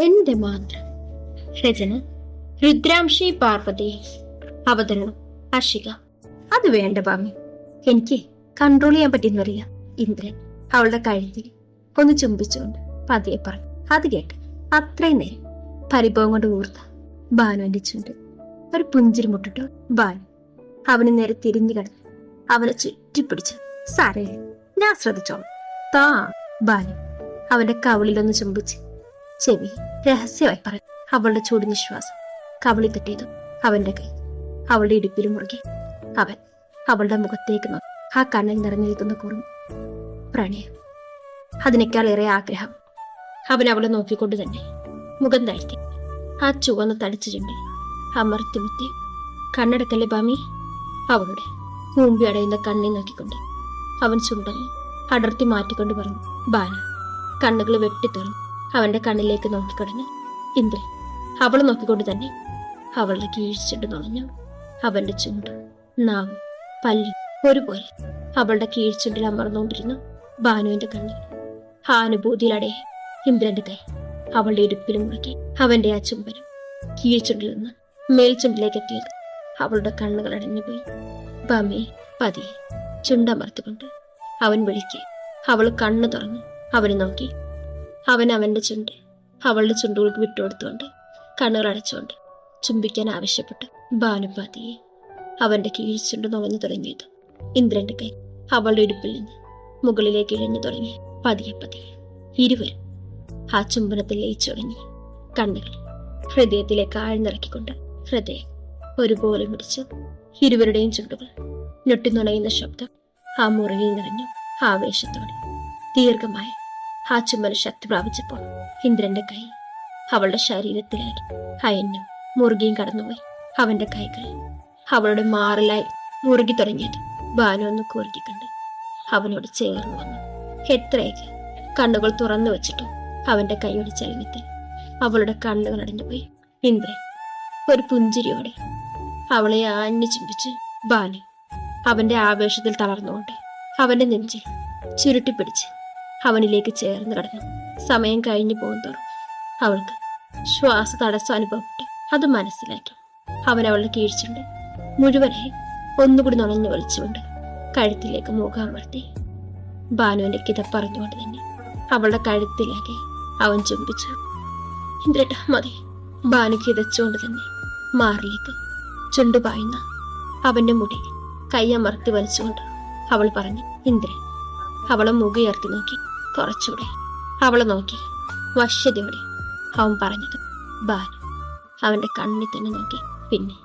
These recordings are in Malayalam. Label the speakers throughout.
Speaker 1: എന്റെ മാത്രം രചന രുദ്രാംശി പാർവതി. അവതരണം അഷിക അത് വേണ്ട പാമി. എനിക്ക് കൺട്രോൾ ചെയ്യാൻ പറ്റിയെന്നറിയാം. ഇന്ദ്രൻ അവളുടെ കഴുത്തിൽ ഒന്ന് ചുംബിച്ചുകൊണ്ട് പതിയെ പറഞ്ഞു. അത് കേട്ട് അത്രയും നേരം പരിഭവം കൊണ്ട് ഊർത്ത ബാനുവിന്റെ ചുണ്ട്. ഒരു പുഞ്ചിരി മുട്ടിട്ടു ബാനു അവന് നേരെ തിരിഞ്ഞു കിടന്നു. അവനെ ചുറ്റിപ്പിടിച്ചു സാറേ ഞാൻ ശ്രദ്ധിച്ചോളാം. താ ബാനു അവന്റെ കവിളിലൊന്ന് ചുംബിച്ച് ചെവി രഹസ്യമായി പറഞ്ഞു അവളുടെ ചൂടിന് ശ്വാസം കവളി തട്ടിയതും അവന്റെ കൈ. അവളുടെ ഇടുപ്പിൽ മുറുകി. അവൻ അവളുടെ മുഖത്തേക്ക് നോക്കി. ആ കണ്ണിൽ നിറഞ്ഞിരിക്കുന്ന കുറും പ്രണയം. അതിനേക്കാൾ ഏറെ ആഗ്രഹം അവൻ അവളെ നോക്കിക്കൊണ്ട് തന്നെ മുഖം താഴ്ത്തി ആ ചുവന്ന് തടിച്ചു ചുണ്ടി അമർത്തി മുത്തി കണ്ണടക്കല്ലേ ബാമി അവളുടെ മുമ്പി അടയുന്ന കണ്ണി നോക്കിക്കൊണ്ട് അവൻ ചുണ്ടങ്ങി അടർത്തി മാറ്റിക്കൊണ്ട് പറഞ്ഞു ബാല കണ്ണുകൾ വെട്ടിത്തുറന്നു അവന്റെ കണ്ണിലേക്ക് നോക്കിക്കടഞ്ഞ് ഇന്ദ്രൻ അവൾ നോക്കിക്കൊണ്ട് തന്നെ അവളുടെ കീഴ്ചുണ്ട് നുണഞ്ഞു. അവന്റെ ചുണ്ട് നാവ് പല്ല് ഒരുപോലെ അവളുടെ കീഴ്ചുണ്ടിൽ അമർന്നുകൊണ്ടിരുന്നു ഭാനുവിന്റെ കണ്ണിൽ. ആ അനുഭൂതിയിലടെ ഇന്ദ്രന്റെ കൈ അവളുടെ ഇടുപ്പിൽ മുറുക്കി അവന്റെ ആ ചുംബനം കീഴ്ചുണ്ടിൽ നിന്ന് മേൽചുണ്ടിലേക്ക് എത്തിയത് അവളുടെ കണ്ണുകൾ അടഞ്ഞുപോയി. ബമേ പതിയെ ചുണ്ടമർത്തുകൊണ്ട് അവൻ വിളിക്കെ അവൾ കണ്ണു തുറന്നു അവനെ നോക്കി അവൻ അവന്റെ ചുണ്ട് അവളുടെ ചുണ്ടുകൾക്ക് വിട്ടുകൊടുത്തുകൊണ്ട് കണ്ണുകൾ അടച്ചുകൊണ്ട് ചുംബിക്കാൻ ആവശ്യപ്പെട്ടു. ഭാനുപാതിയെ അവന്റെ കീഴ്ചുണ്ട് നുഴഞ്ഞു തുടങ്ങിയത് ഇന്ദ്രന്റെ കൈ അവളുടെ ഇടുപ്പിൽ നിന്ന് മുകളിലേക്ക് ഇഴഞ്ഞു തുടങ്ങി. പതിയെ പതിയെ ഇരുവരും ആ ചുംബനത്തിൽ ലയിച്ചു തുടങ്ങി കണ്ണുകൾ ഹൃദയത്തിലേക്ക് ആഴ്ന്നിറക്കിക്കൊണ്ട് ഹൃദയം ഒരുപോലെ മുടിച്ച്. ഇരുവരുടെയും ചുണ്ടുകൾ ഞൊട്ടിനുണയുന്ന ശബ്ദം ആ മുറിയിൽ നിറഞ്ഞു. ആവേശത്തോടെ ദീർഘമായ ആ ചുമല ശക്തി പ്രാപിച്ചപ്പോൾ ഇന്ദ്രന്റെ കൈ അവളുടെ ശരീരത്തിലായി. അയഞ്ഞും. മുറുകിയും കടന്നുപോയി. അവന്റെ കൈകൾ അവളുടെ മാറിലായി മുറുകി തുടങ്ങിയത് ബാനു ഒന്ന് കുറുകിക്കണ്ട് അവനോട് ചേർന്ന് വന്നു. എത്രയൊക്കെ കണ്ണുകൾ തുറന്നു വെച്ചിട്ടും അവന്റെ കൈയുടെ ചലനത്തിൽ അവളുടെ കണ്ണുകൾ അടഞ്ഞുപോയി ഇന്ദ്രൻ ഒരു പുഞ്ചിരിയോടെ അവളെ ആഞ്ഞു ചുംബിച്ച് ബാനു അവന്റെ ആവേശത്തിൽ തളർന്നുകൊണ്ട് അവന്റെ നെഞ്ചിൽ ചുരുട്ടിപ്പിടിച്ച് അവനിലേക്ക് ചേർന്ന് കിടന്നു. സമയം കഴിഞ്ഞു പോകുന്തോറും അവൾക്ക് ശ്വാസ തടസ്സം അനുഭവപ്പെട്ടു അത് മനസ്സിലാക്കി. അവൻ അവളുടെ കീഴ്ച്ചുണ്ട് മുഴുവനെ ഒന്നുകൂടി നുണഞ്ഞു വലിച്ചുകൊണ്ട് കഴുത്തിലേക്ക് മുഖാമർത്തി ഭാനുവിന്റെ കിതപ്പറഞ്ഞുകൊണ്ട് തന്നെ അവളുടെ കഴുത്തിലേക്ക് അവൻ ചുംബിച്ചു. ഇന്ദ്രട്ട മതി. ബാനു കിതച്ചുകൊണ്ട് തന്നെ മാറിലേക്ക് ചുണ്ടുപായുന്ന അവന്റെ മുടി കയ്യമർത്തി വലിച്ചുകൊണ്ട് അവൾ പറഞ്ഞു ഇന്ദ്രൻ അവളെ മുഖയുയർത്തി നോക്കി. കുറച്ചുകൂടെ. അവളെ നോക്കി. വശ്യതയോടെ അവൻ പറഞ്ഞത്. ബാലു അവന്റെ കണ്ണിൽ തന്നെ നോക്കി. പിന്നെ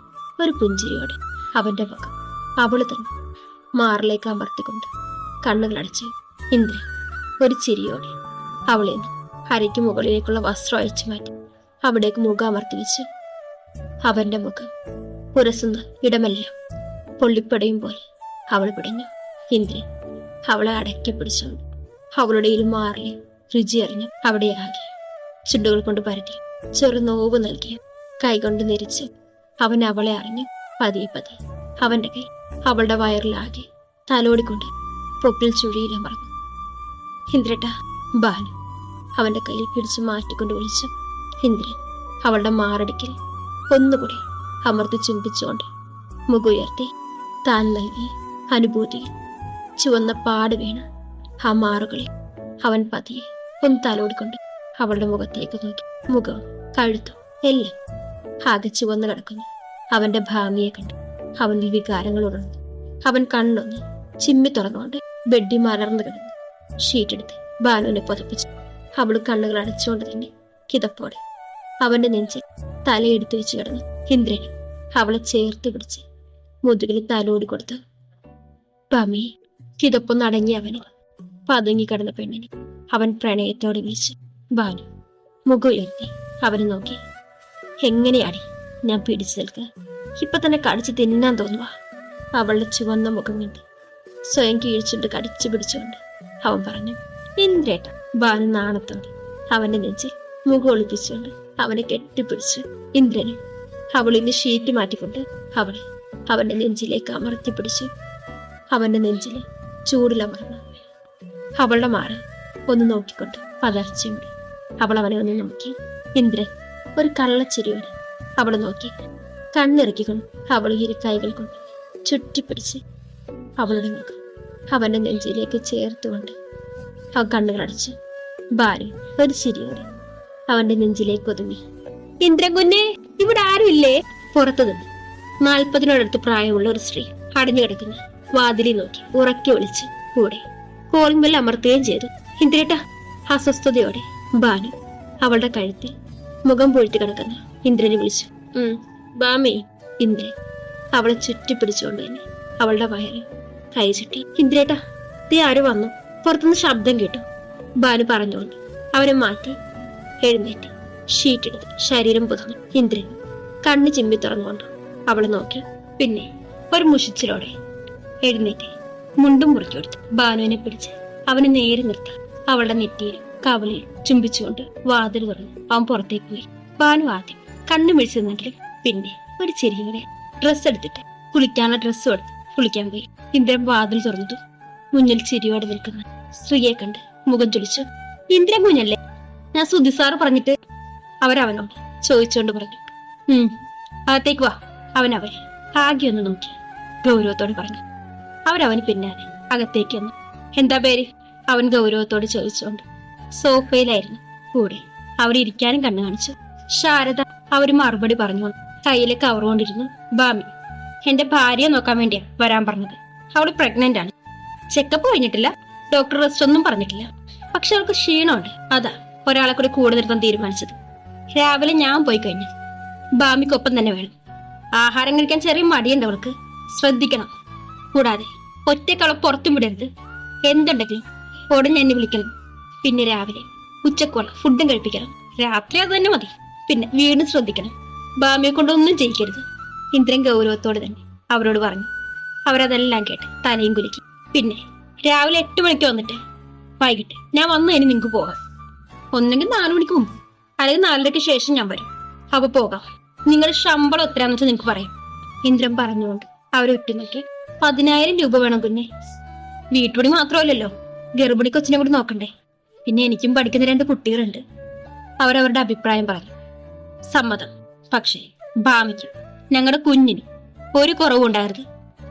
Speaker 1: ഒരു പുഞ്ചിരിയോടെ അവന്റെ മുഖം അവൾ തന്നെ മാറിലേക്ക് അമർത്തിക്കൊണ്ട് കണ്ണുകൾ അടച്ച് ഇന്ദ്രൻ ഒരു ചിരിയോടെ അവളിൽ നിന്ന് അരയ്ക്ക് മുകളിലേക്കുള്ള വസ്ത്രം അയച്ചു മാറ്റി അവിടേക്ക് മുഖം അമർത്തി വെച്ച് അവന്റെ മുഖം പുരസുന്ന ഇടമെല്ലാം പൊള്ളിപ്പടയും പോലെ അവൾ പിടഞ്ഞു. ഇന്ദ്രൻ അവളെ അടക്കി പിടിച്ചുകൊണ്ട് അവളുടെ ഇരുമാറിയ രുചി അറിഞ്ഞ് ആകെ. ചുണ്ടുകൾ കൊണ്ട് പരതി ചെറു നോവ് നൽകി. കൈകൊണ്ട് നിരിച്ച് അവൻ അവളെ അറിഞ്ഞു പതിയെ പതിയെ അവന്റെ കൈ അവളുടെ വയറിലാകെ. തലോടിക്കൊണ്ട് പൊപ്പിൽ ചുഴിയിലമർന്നു ഇന്ദ്രട്ട ബാലു. അവന്റെ കയ്യിൽ പിടിച്ചു മാറ്റിക്കൊണ്ട് വിളിച്ചു ഇന്ദ്രൻ അവളുടെ മാറടിക്കൽ ഒന്നുകൂടി അമർത്തി ചുംബിച്ചുകൊണ്ട് മുഖുയർത്തി താൻ നൽകി അനുഭൂതിയിൽ ചുവന്ന പാട് വീണ് ആ മാറുകളിൽ അവൻ പതിയെ ഒന്ന് തലോടിക്കൊണ്ട് അവളുടെ മുഖത്തേക്ക് നോക്കി. മുഖം കഴുത്തും എല്ലാം ആകെ ചുവന്ന് കിടക്കുന്നു. അവന്റെ ഭാമിയെ കണ്ട് അവനിൽ വികാരങ്ങൾ ഉണർന്നു. അവൻ കണ്ണൊന്ന് ചിമ്മി തുറന്നുകൊണ്ട് ബെഡി മലർന്നു കിടന്നു. ഷീറ്റെടുത്ത് ബാലുവിനെ പൊതപ്പിച്ചു. അവൾ കണ്ണുകൾ അടച്ചുകൊണ്ട് തന്നെ കിതപ്പോടെ അവന്റെ നെഞ്ചിൽ തലയെടുത്ത് വെച്ച് കിടന്നു. ഇന്ദ്രൻ അവളെ ചേർത്ത് പിടിച്ച് മുതുകിൽ തലോടി കൊടുത്തു. പമി കിതപ്പൊന്ന് അടങ്ങി അവന് പതുങ്ങി കടന്ന പെണ്ണിനെ അവൻ പ്രണയത്തോടെ വീശി ബാലു മുഖമുയർത്തി അവനെ നോക്കി. എങ്ങനെയാടി ഞാൻ പിടിച്ചു നിൽക്കുക ഇപ്പൊ തന്നെ കടിച്ചു തിന്നാൻ തോന്നുക അവളുടെ ചുവന്ന മുഖം കണ്ട് സ്വയം കീഴ്ച്ചിട്ട് കടിച്ചു പിടിച്ചുകൊണ്ട് അവൻ പറഞ്ഞു ഇന്ദ്രേട്ട. ബാലു നാണത്തോടെ അവന്റെ നെഞ്ചിൽ മുഖം ഒളിപ്പിച്ചുകൊണ്ട് അവനെ കെട്ടിപ്പിടിച്ചു ഇന്ദ്രനെ അവളിന്റെ ഷീറ്റ് മാറ്റിക്കൊണ്ട് അവളെ അവന്റെ നെഞ്ചിലേക്ക് അമർത്തി പിടിച്ചു അവന്റെ നെഞ്ചിലെ ചൂടിലമർന്നു അവളുടെ മാറ് ഒന്ന് നോക്കിക്കൊണ്ട് പതർച്ചയുണ്ട് അവൾ അവനെ ഒന്ന് നോക്കി. ഇന്ദ്രൻ ഒരു കള്ളച്ചിരിയോടെ അവളെ നോക്കി. കണ്ണിറക്കിക്കൊണ്ട് അവൾ ഇരു കൈകൾ കൊണ്ട് ചുറ്റിപ്പിടിച്ച് അവളുടെ മുഖം അവന്റെ നെഞ്ചിലേക്ക് ചേർത്തുകൊണ്ട് അവൻ കണ്ണുകളടച്ച് ഭാര്യ ഒരു ചിരിയോടെ അവന്റെ നെഞ്ചിലേക്ക് ഒതുങ്ങി. ഇന്ദ്രൻ കുഞ്ഞെ ഇവിടെ ആരുമില്ലേ? പുറത്തു നിന്ന് നാൽപ്പതിനോടടുത്ത് പ്രായമുള്ള ഒരു സ്ത്രീ അടഞ്ഞു കിടക്കുന്ന. വാതിലിൽ നോക്കി ഉറക്കി വിളിച്ച് കൂടെ. കോളിംഗ് ബെൽ അമർത്തുകയും ചെയ്തു. ഇന്ദ്രേട്ട അസ്വസ്ഥതയോടെ. ബാനു അവളുടെ കഴുത്തിൽ മുഖം പൊഴുത്തി കിടക്കുന്ന ഇന്ദ്രനെ വിളിച്ചു. ബാമേ ഇന്ദ്രൻ. അവളെ ചുറ്റിപ്പിടിച്ചുകൊണ്ട് തന്നെ അവളുടെ വയറിൽ കൈ ചുറ്റി. ഇന്ദ്രേട്ട തീ ആര് വന്നു? പുറത്തുനിന്ന് ശബ്ദം കേട്ടു. ബാനു പറഞ്ഞുകൊണ്ട് അവനെ മാറ്റി എഴുന്നേറ്റ് ഷീറ്റെടുത്ത് ശരീരം പുതന്നു. ഇന്ദ്രൻ കണ്ണ് ചിമ്മി തുറന്നുകൊണ്ട് അവളെ നോക്കി. പിന്നെ ഒരു മുഷിച്ചിലോടെ എഴുന്നേറ്റ്. മുണ്ടും മുറുക്കി കൊടുത്തു ബാനുവിനെ പിടിച്ച് അവനെ നേരെ നിർത്തി. അവളുടെ നെറ്റിയിൽ കവലിൽ ചുംബിച്ചുകൊണ്ട് വാതിൽ തുറന്നു. അവൻ പുറത്തേക്ക് പോയി. ബാനു ആദ്യം കണ്ണു മിഴിച്ചിരുന്നെങ്കിലും പിന്നെ ഒരു ചെറിയ ഡ്രസ്സ് എടുത്തിട്ട് കുളിക്കാനുള്ള ഡ്രസ്സ് എടുത്ത് കുളിക്കാൻ പോയി. ഇന്ദ്രൻ വാതിൽ തുറന്നതു മുന്നിൽ ചിരിയോടെ നിൽക്കുന്ന സ്ത്രീയെ കണ്ട് മുഖം ചൊളിച്ചു ഇന്ദ്രൻ കുഞ്ഞല്ലേ? ഞാൻ സുധി സാറ് പറഞ്ഞിട്ട് അവരവനോട് ചോദിച്ചുകൊണ്ട് പറഞ്ഞു. ഉം അകത്തേക്ക് വാ. അവൻ അവരെ ആകെ ഒന്ന് നോക്കി. ഗൗരവത്തോടെ പറഞ്ഞു. അവരവന് പിന്നാലെ അകത്തേക്ക് വന്നു. എന്താ പേര്? അവൻ ഗൗരവത്തോട് ചോദിച്ചുകൊണ്ട്. സോഫയിലായിരുന്നു. കൂടെ. അവിടെ ഇരിക്കാനും കണ്ണു കാണിച്ചു. ശാരദ അവർ മറുപടി പറഞ്ഞു കയ്യിലെ കവർ കൊണ്ടിരുന്നു. ബാമി എന്റെ ഭാര്യയെ നോക്കാൻ വേണ്ടിയാ വരാൻ പറഞ്ഞത്. അവൾ പ്രഗ്നന്റ് ആണ്. ചെക്കപ്പ് കഴിഞ്ഞിട്ടില്ല. ഡോക്ടർ റെസ്റ്റ് ഒന്നും പറഞ്ഞിട്ടില്ല. പക്ഷെ അവൾക്ക് ക്ഷീണമുണ്ട്. അതാ ഒരാളെ കൂടി കൂടെ നിർത്താൻ തീരുമാനിച്ചത്. രാവിലെ ഞാൻ പോയി കഴിഞ്ഞു. ബാമിക്കൊപ്പം തന്നെ വേണം. ആഹാരം കഴിക്കാൻ ചെറിയ മടിയുണ്ട് അവൾക്ക്. ശ്രദ്ധിക്കണം. കൂടാതെ ഒറ്റക്കള പുറത്തും വിടരുത്. എന്തുണ്ടെങ്കിലും ഉടനെ എന്നെ വിളിക്കണം. പിന്നെ രാവിലെ ഉച്ചക്കുള്ള ഫുഡും കഴിപ്പിക്കണം. രാത്രി അത് തന്നെ മതി. പിന്നെ വീണ്ടും ശ്രദ്ധിക്കണം. ബാമിയെ കൊണ്ടൊന്നും ചെയ്യിക്കരുത് ഇന്ദ്രൻ ഗൗരവത്തോടെ തന്നെ അവരോട് പറഞ്ഞു. അവരതെല്ലാം കേട്ട് തലയും കുലുക്കി. പിന്നെ രാവിലെ എട്ട് മണിക്ക് വന്നിട്ട് വൈകിട്ട് ഞാൻ വന്നു കഴിഞ്ഞ് നിങ്ങൾക്ക് പോകാം. ഒന്നെങ്കിൽ നാലു മണിക്ക് മുമ്പ്. അല്ലെങ്കിൽ നാലരയ്ക്ക് ശേഷം ഞാൻ വരും. അപ്പൊ പോകാം. നിങ്ങളുടെ ശമ്പളം എത്രയാന്ന് വെച്ചാൽ നിങ്ങൾക്ക് പറയാം. ഇന്ദ്രൻ പറഞ്ഞുകൊണ്ട് അവരെ ഉറ്റുനോക്കി പതിനായിരം രൂപ വേണം കുഞ്ഞെ. വീട്ടുപണി മാത്രമല്ലല്ലോ. ഗർഭിണി കൊച്ചിനെ കൂടി നോക്കണ്ടേ. പിന്നെ എനിക്കും പഠിക്കുന്ന രണ്ട് കുട്ടികളുണ്ട്. അവരവരുടെ അഭിപ്രായം പറഞ്ഞു. സമ്മതം. പക്ഷേ ഭാമിക്ക് ഞങ്ങളുടെ കുഞ്ഞിന് ഒരു കുറവും ഉണ്ടായിരുന്നു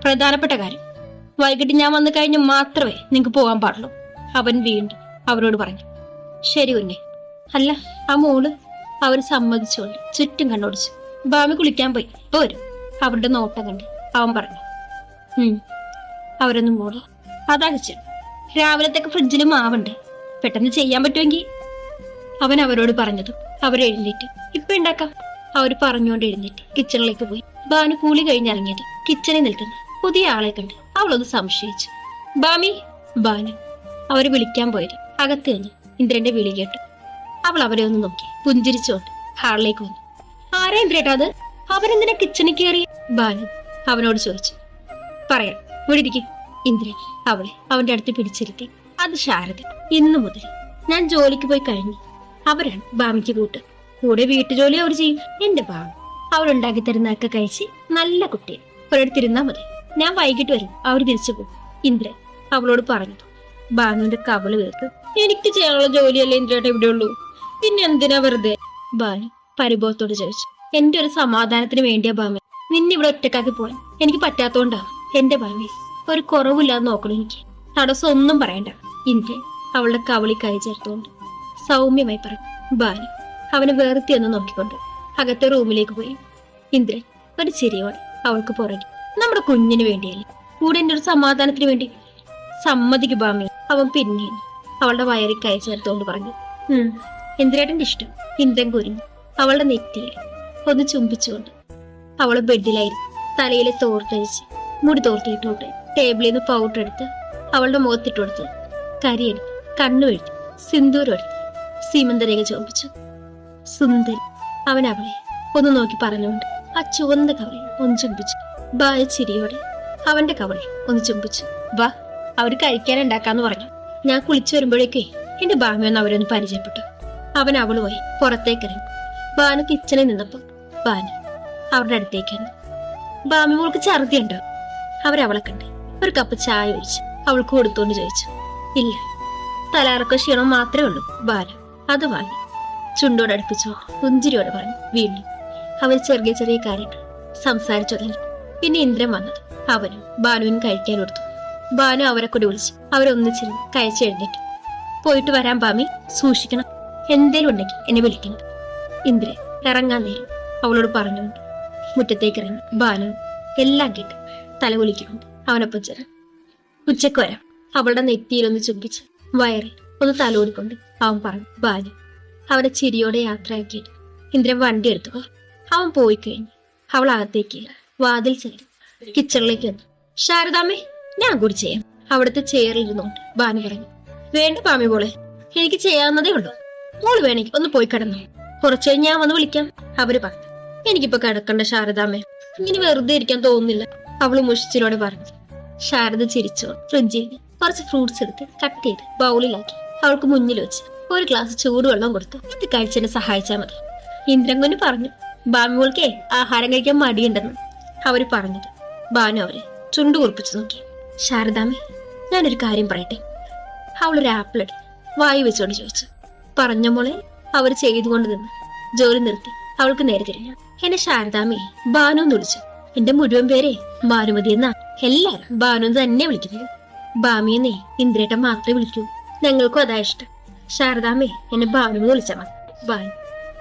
Speaker 1: പ്രധാനപ്പെട്ട കാര്യം വൈകിട്ട് ഞാൻ വന്നു കഴിഞ്ഞ് മാത്രമേ നിങ്ങൾക്ക് പോകാൻ പാടുള്ളൂ. അവൻ വീണ്ടും അവരോട് പറഞ്ഞു. ശരി കുഞ്ഞെ. അല്ല ആ മോൾ അവർ സമ്മതിച്ചുകൊണ്ട് ചുറ്റും കണ്ണോടിച്ചു. ഭാമി കുളിക്കാൻ പോയി. ഇപ്പോൾ വരും അവരുടെ നോട്ടം കണ്ട് അവൻ പറഞ്ഞു. അവരൊന്നും മോൾ അതാ കിച്ചൺ രാവിലത്തേക്ക് ഫ്രിഡ്ജിൽ മാവുണ്ട്. പെട്ടെന്ന് ചെയ്യാൻ പറ്റുമെങ്കിൽ അവൻ അവരോട് പറഞ്ഞത് അവരെഴുന്നേറ്റ് ഇപ്പൊ ഉണ്ടാക്കാം അവർ പറഞ്ഞുകൊണ്ട് എഴുന്നേറ്റ് കിച്ചണിലേക്ക് പോയി. ബാനു കൂലി കഴിഞ്ഞിറങ്ങിയത് കിച്ചണിൽ നിൽക്കുന്ന. പുതിയ ആളെ കണ്ട് അവളൊന്ന് സംശയിച്ചു. ബാമി ബാനു അവർ വിളിക്കാൻ പോയത് അകത്ത് നിന്ന് ഇന്ദ്രന്റെ വിളി കേട്ടു. അവൾ അവരെ ഒന്ന് നോക്കി. പുഞ്ചിരിച്ചുകൊണ്ട് ഹാളിലേക്ക് വന്നു. ആരാ ഇന്ദ്രേട്ടാ അത്? അവരെന്തിനാ കിച്ചണിൽ കയറി ബാനു അവനോട് ചോദിച്ചു. പറയാം. വിടിരിക്കെ ഇന്ദ്രൻ അവളെ അവന്റെ അടുത്ത് പിടിച്ചിരുത്തി. അത് ശാരദ ഇന്നു മുതൽ ഞാൻ ജോലിക്ക് പോയി കഴിഞ്ഞു. അവരാണ് ഭാമിക്ക് കൂട്ട്. കൂടെ വീട്ടുജോലി അവർ ചെയ്യും. എന്റെ ബാമ അവളുണ്ടാക്കി തരുന്നതൊക്കെ കഴിച്ച് നല്ല കുട്ടിയെ ഒരിടത്തിരുന്നാ മതി. ഞാൻ വൈകിട്ട് വരും. അവർ തിരിച്ചു പോകും. ഇന്ദ്രൻ അവളോട് പറഞ്ഞു ബാനുവിന്റെ കവൾ വീർത്ത് എനിക്ക് ചെയ്യാനുള്ള ജോലിയല്ലേ ഇന്ദ്രയുടെ ഇവിടെ ഉള്ളൂ. പിന്നെ എന്തിനാ വെറുതെ? ബാനു പരിഭവത്തോട് ചോദിച്ചു. എന്റെ ഒരു സമാധാനത്തിന് വേണ്ടിയാ ബാമ നിന്നെ ഇവിടെ ഒറ്റക്കാക്കി പോവാൻ എനിക്ക് പറ്റാത്തോണ്ടാ. എന്റെ ഭാവി ഒരു കുറവില്ലാതെ നോക്കണം എനിക്ക്. തടസ്സം ഒന്നും പറയണ്ട. ഇന്ദ്രൻ അവളുടെ കവളി കൈ ചേർത്തുകൊണ്ട് സൗമ്യമായി പറഞ്ഞു ബാല അവനെ വേർത്തി ഒന്ന് നോക്കിക്കൊണ്ട് അകത്തെ റൂമിലേക്ക് പോയി. ഇന്ദ്രൻ ഒരു ചിരിയോടെ അവൾക്ക് പുറകെ. നമ്മുടെ കുഞ്ഞിന് വേണ്ടിയല്ലേ? കൂടെ എന്റെ ഒരു സമാധാനത്തിന് വേണ്ടി. സമ്മതിക്കു ബാമി അവൻ പിന്നെ അവളുടെ വയറി കൈ ചേർത്തുകൊണ്ട് പറഞ്ഞു ഉം ഇന്ദിരേട്ടന്റെ ഇഷ്ടം. ഇന്ദ്രൻ കുരുങ്ങി. അവളുടെ നെറ്റിയിൽ ഒന്ന് ചുംബിച്ചുകൊണ്ട് അവൾ ബെഡിലായിരുന്നു. തലയിലെ തോർത്തഴിച്ച് മുടി തോർത്തിയിട്ടുകൊണ്ട് ടേബിളിൽ നിന്ന് പൗഡർ എടുത്ത് അവളുടെ മുഖത്തിട്ട് കൊടുത്ത് കരിയെടുത്ത് കണ്ണു എഴുതി സിന്ദൂരം എടുത്ത് സീമന്തരേഖ ചോദിച്ചു സുന്ദരി അവൻ അവളെ ഒന്ന് നോക്കി പറഞ്ഞുകൊണ്ട് ആ ചുവന്ന കവളിൽ ഒന്ന് ചുംബിച്ചു. ബായ ചിരിയോടെ അവന്റെ കവളിൽ ഒന്ന് ചുംബിച്ചു. വാ അവർ കഴിക്കാൻ ഉണ്ടാക്കാന്ന് പറഞ്ഞു. ഞാൻ കുളിച്ചു വരുമ്പോഴേക്കേ എന്റെ ബാമയൊന്ന് അവരൊന്ന് പരിചയപ്പെട്ടു. അവൻ അവൾ പോയി പുറത്തേക്കിറങ്ങി ബാനു കിച്ചണിൽ നിന്നപ്പോ ബാനു അവരുടെ അടുത്തേക്ക് വന്നു. ബാമി മോൾക്ക് ഛർദിയുണ്ടോ അവരവളെ കണ്ട്. ഒരു കപ്പ് ചായ ഒഴിച്ച് അവൾക്ക് കൊടുത്തോണ്ട് ചോദിച്ചു ഇല്ല തലാറക്ക ക്ഷീണം മാത്രമേ ഉള്ളൂ ബാല. അത് വാങ്ങി. ചുണ്ടോട് അടുപ്പിച്ചോ. പുഞ്ചിരിയോട് പറഞ്ഞു വീണ്ടും അവർ ചെറിയ ചെറിയ കാര്യങ്ങൾ സംസാരിച്ചു തുടങ്ങി പിന്നെ ഇന്ദ്രൻ വന്നത്. അവനും ബാനുവിനും കഴിക്കാൻ കൊടുത്തു. ബാനു അവരെ കൂടി വിളിച്ചു. അവരൊന്നിച്ചിരുന്ന് കഴിച്ചു എഴുന്നേറ്റു. പോയിട്ട് വരാൻ പാമി സൂക്ഷിക്കണം. എന്തേലും ഉണ്ടെങ്കിൽ എന്നെ വിളിക്കണം. ഇന്ദ്രൻ ഇറങ്ങാൻ നേരം അവളോട് പറഞ്ഞുകൊണ്ട് മുറ്റത്തേക്ക് ഇറങ്ങി. ബാനു എല്ലാം കേട്ട്. തലകുലിക്കുന്നുണ്ട് അവനൊപ്പം ഉച്ചയ്ക്ക് വരാം. അവളുടെ നെറ്റിയിലൊന്ന് ചുംബിച്ച് വയറിൽ ഒന്ന് തലോടിക്കൊണ്ട് അവൻ പറഞ്ഞു ബാലു അവനെ ചിരിയോടെ യാത്രയാക്കിയിട്ട് ഇന്ദ്രൻ വണ്ടി എടുത്തു. അവൻ പോയി കഴിഞ്ഞു. അവൾ അകത്തേക്ക് വാതിൽ ചേരി കിച്ചണിലേക്ക് വന്നു ശാരദാമ്മേ ഞാൻ കൂടി ചെയ്യാം. അവിടുത്തെ ചെയറിൽ ഇരുന്നോണ്ട് ബാനു പറഞ്ഞു വേണ്ട പാമി പോളെ എനിക്ക് ചെയ്യാവുന്നതേ ഉള്ളൂ. മോൾ വേണമെങ്കിൽ ഒന്ന് പോയി കിടന്നു. കുറച്ച് കഴിഞ്ഞ് ഞാൻ വന്ന് വിളിക്കാം അവർ പറഞ്ഞു. എനിക്കിപ്പോ കിടക്കണ്ട ശാരദാമ്മേ ഇങ്ങനെ വെറുതെ ഇരിക്കാൻ തോന്നുന്നില്ല. അവൾ മുഷിച്ചിനോട് പറഞ്ഞു ശാരദ ചിരിച്ചോ? ഫ്രിഡ്ജിൽ കുറച്ച് ഫ്രൂട്ട്സ് എടുത്ത് കട്ട് ചെയ്ത് ബൗളിലാക്കി. അവൾക്ക് മുന്നിൽ വെച്ച് ഒരു ഗ്ലാസ് ചൂടുവെള്ളം കൊടുത്തു ഇത് കഴിച്ചതിനെ സഹായിച്ചാൽ മതി. ഇന്ദ്രൻകുഞ്ഞ് പറഞ്ഞു ബാമിമോൾക്കേ ആഹാരം കഴിക്കാൻ മടിയുണ്ടെന്ന്. അവർ പറഞ്ഞത്. ബാനു അവരെ ചുണ്ടു കുറിപ്പിച്ചു നോക്കി. ശാരദാമി ഞാനൊരു കാര്യം പറയട്ടെ? അവളൊരു ആപ്പിൾ എടുത്ത് വായി വെച്ചോണ്ട് ചോദിച്ചു. പറഞ്ഞ മോളെ. അവർ ചെയ്തുകൊണ്ട് നിന്ന് ജോലി നിർത്തി. അവൾക്ക് നേരെ തിരിഞ്ഞു. എന്നെ ശാരദാമി ബാനു എന്ന് വിളിച്ചു. എന്റെ മുഴുവൻ പേരെ ഭാനുമതി എന്നാ. എല്ലാരും ഭാനു തന്നെ വിളിക്കുന്നത്. ബാമിയെന്നേ ഇന്ദ്രേട്ടൻ മാത്രമേ വിളിക്കൂ. ഞങ്ങൾക്കും അതാ ഇഷ്ടം. ശാരദാമ്മേ എന്നെ ഭാനു വിളിച്ചാൽ മതി. ഭാനു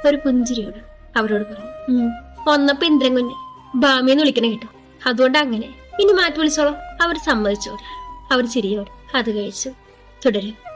Speaker 1: ഒരു പുഞ്ചിരിയോട് അവരോട് പറഞ്ഞു ഒന്നപ്പോ ഇന്ദ്രൻ കുഞ്ഞ് ബാമിയെന്ന് വിളിക്കണ കേട്ടോ. അതുകൊണ്ട് അങ്ങനെ ഇനി മാറ്റി വിളിച്ചോളാം. അവർ സമ്മതിച്ചോളാം. അവർ ചിരിയോട് അത് കഴിച്ചു. തുടരും.